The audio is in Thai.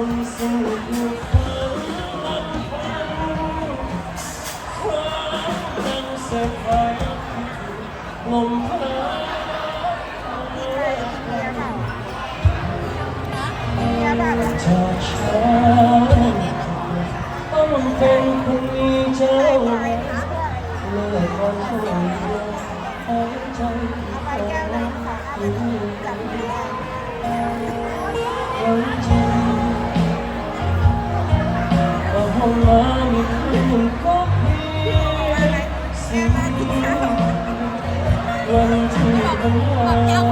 ลมพัดเธอช้าต้อเป็นคนมีเจ้าเลยคนคนเดียวหยใจ ว่าห้อง